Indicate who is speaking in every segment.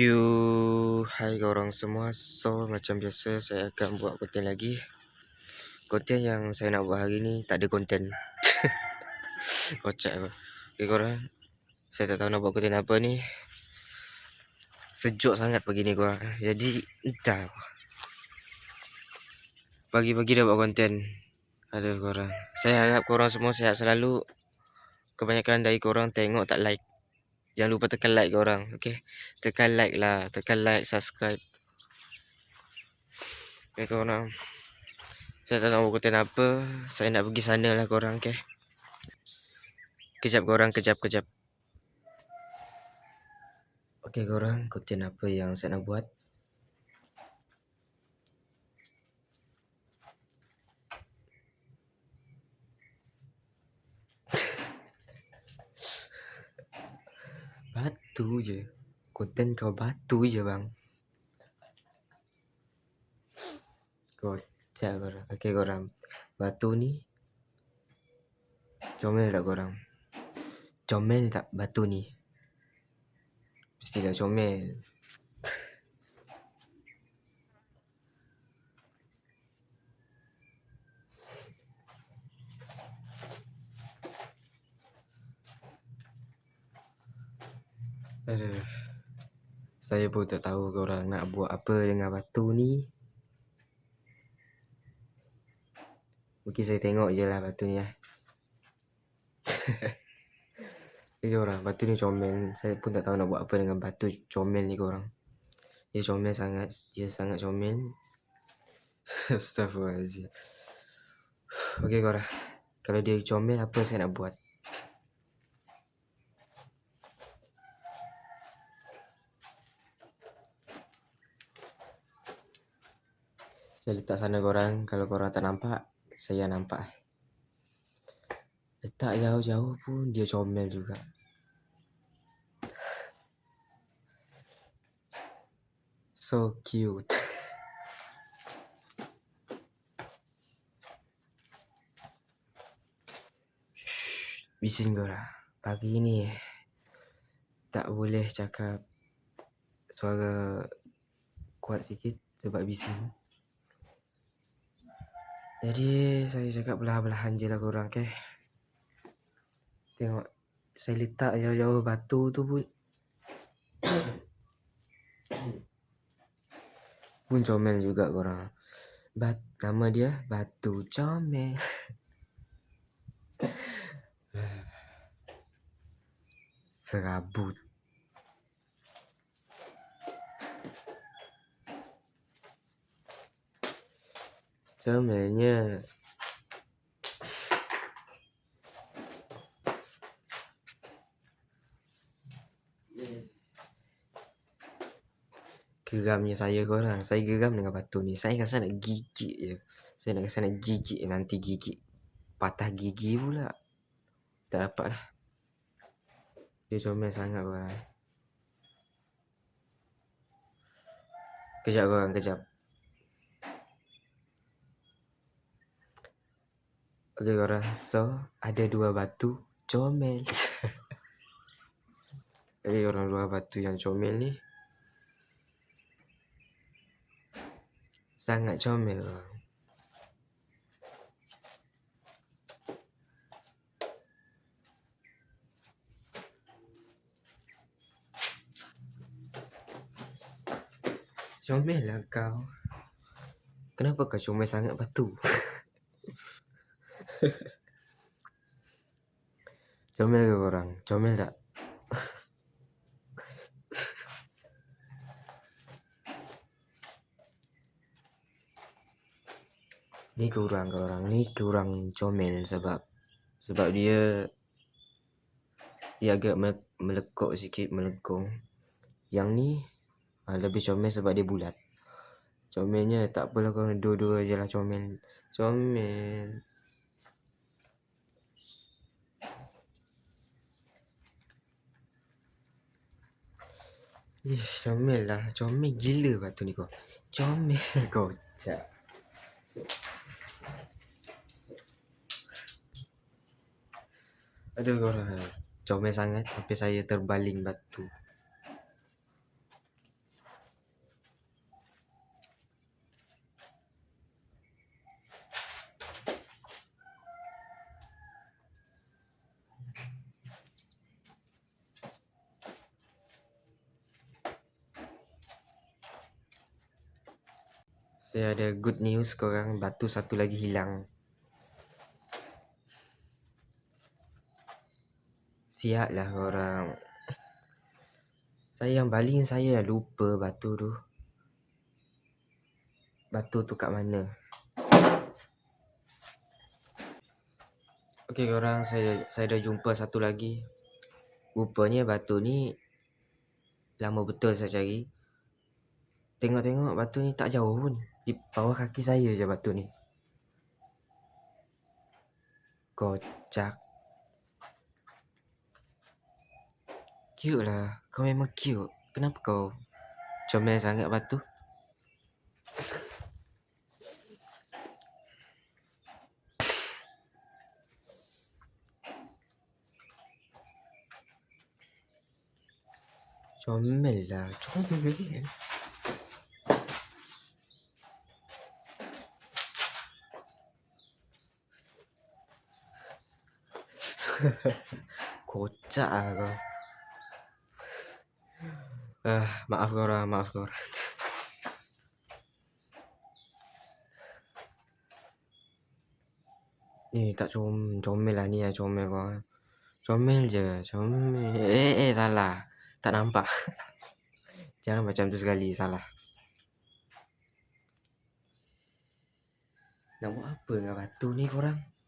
Speaker 1: you. Hai korang semua. So macam biasa saya akan buat konten lagi. Konten yang saya nak buat hari ni Tak ada konten Kocak apa Okay korang. Saya tak tahu nak buat konten apa ni. Sejuk sangat pagi ni korang. Jadi entah. Pagi-pagi dah buat konten Aduh korang. Saya harap korang semua sihat selalu. Kebanyakan dari korang tengok tak like Jangan lupa tekan like korang Okay? Tekan like lah tekan like subscribe. Okay korang saya tak tahu konten apa saya nak pergi sana lah korang okay? Kejap korang kejap kejap. Okay korang konten apa yang saya nak buat batu je konten kau batu je bang. Kocak korang. Okay korang. Batu ni. Comel tak korang? Comel tak batu ni? Mestilah comel. Aduh. Saya pun tak tahu korang nak buat apa dengan batu ni. Mungkin saya tengok je lah batu ni lah. Jadi orang batu ni comel. Saya pun tak tahu nak buat apa dengan batu comel ni korang. Dia comel sangat. Dia sangat comel. Astaghfirullahaladzim. Okey korang. Kalau dia comel apa saya nak buat? Saya letak sana korang. Kalau korang tak nampak, saya nampak. Letak jauh-jauh pun dia comel juga. So cute. Bising korang. Pagi ni tak boleh cakap suara kuat sikit sebab bising. Jadi saya cakap belah-belahan je lah korang ke. Okay? Tengok saya letak jauh-jauh batu tu pun pun comel juga korang. Bat nama dia Batu Comel. Serabut. Comelnya Geramnya saya korang. Saya geram dengan batu ni. Saya rasa nak gigit je. Saya nak rasa nak gigit Nanti gigit. Patah gigi pula. Tak dapat lah. Dia comel sangat korang. Kejap korang kejap Okay korang So Ada dua batu Comel. Okay korang dua batu yang comel ni Sangat comel. Korang Comel lah kau. Kenapa kau comel sangat batu comel ke korang? Comel tak? ni kurang ke orang? Ni kurang comel sebab sebab dia dia agak melekok sikit melengkung. Yang ni ah, lebih comel sebab dia bulat. Comelnya tak apalah kau dua-dua je lah comel. Comel Ih, comel lah. Comel gila batu ni kau. Comel kau. Cak. Aduh kau. Comel sangat sampai saya terbaling batu. Saya ada good news korang batu satu lagi hilang. Siaplah korang. Saya yang baling saya lupa batu tu. Batu tu kat mana? Okey korang, saya saya dah jumpa satu lagi. Rupanya batu ni lama betul saya cari. Tengok-tengok batu ni tak jauh pun. Di bawah kaki saya je batu ni. Kocak. Cute lah. Kau memang cute. Kenapa kau comel sangat batu? Comel lah. Comel. Kocak lah kau. Ah, maaf korang, maaf korang. Ni tak com comel lah ni lah comel korang. Comel je, comel. Eh, eh, salah. Tak nampak. Jangan macam tu sekali, salah. Nak buat apa dengan batu ni korang?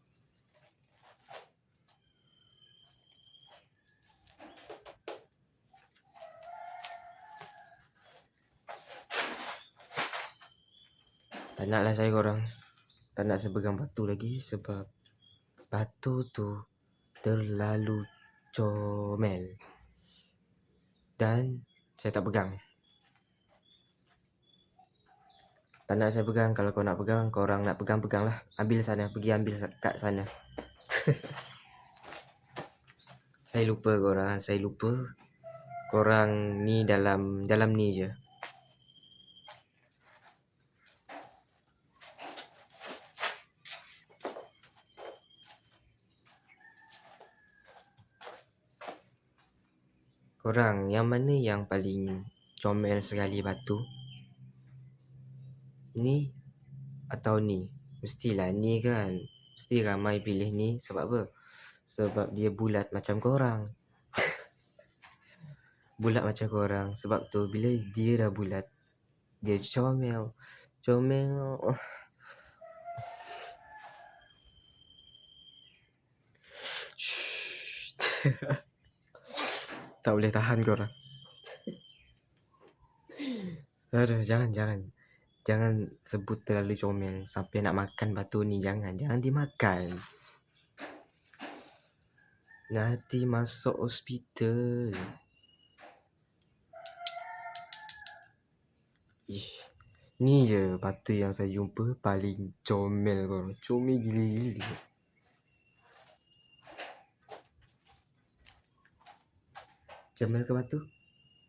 Speaker 1: Tak naklah saya korang. Tak nak saya pegang batu lagi sebab batu tu terlalu comel. Dan saya tak pegang. Tak nak saya pegang. Kalau kau nak pegang, kau orang nak pegang, peganglah. Ambil sana. Pergi ambil kat sana. saya lupa korang. Saya lupa. Korang ni dalam dalam ni je. Korang yang mana yang paling comel sekali batu? Ni atau ni? Mestilah ni kan. Mesti ramai pilih ni sebab apa? Sebab dia bulat macam korang. bulat macam korang. Sebab tu bila dia dah bulat, dia comel. Comel. Tak boleh tahan korang. Aduh, jangan, jangan. Jangan sebut terlalu comel sampai nak makan batu ni. Jangan, jangan dimakan. Nanti masuk hospital. Ish. Ni je batu yang saya jumpa paling comel korang. Comel gila-gila. Comel ke batu?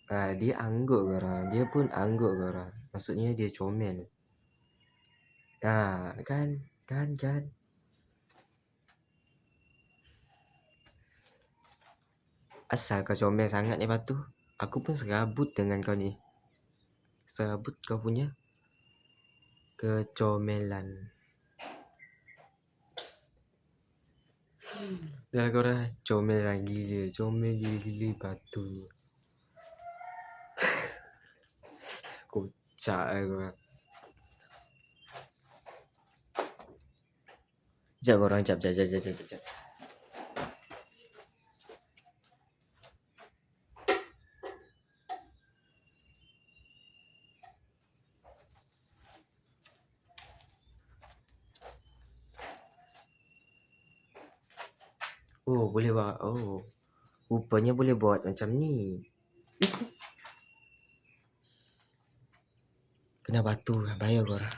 Speaker 1: Ah, dia angguk korang. Dia pun angguk korang. Maksudnya dia comel. Ah, kan? Kan, kan? Asal kau comel sangat ni batu. Aku pun serabut dengan kau ni. Serabut kau punya kecomelan. Dah kau dah comel lagi je. Comel gila-gila batu. Kocak lah korang. Sekejap korang. Sekejap, sekejap, sekejap, sekejap. sekejap. Oh, boleh buat. Oh. Rupanya boleh buat macam ni. Kena batu. Bayar korang.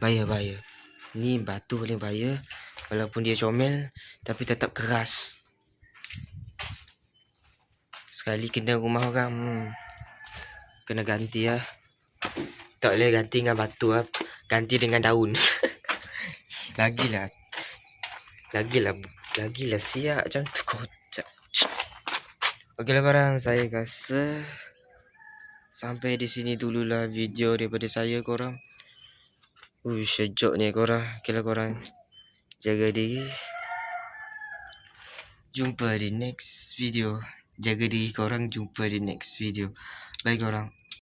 Speaker 1: Bayar, bayar. Ni batu boleh bayar. Walaupun dia comel. Tapi tetap keras. Sekali kena rumah orang. Hmm. Kena ganti lah. Tak boleh ganti dengan batu lah. Ganti dengan daun. Lagilah. Lagilah Lagilah siap macam tu kocak. Okeylah korang, saya rasa sampai di sini dululah video daripada saya korang. Ui, sejak ni korang. Kalau korang jaga diri. Jumpa di next video. Jaga diri korang. Jumpa di next video. Bye korang.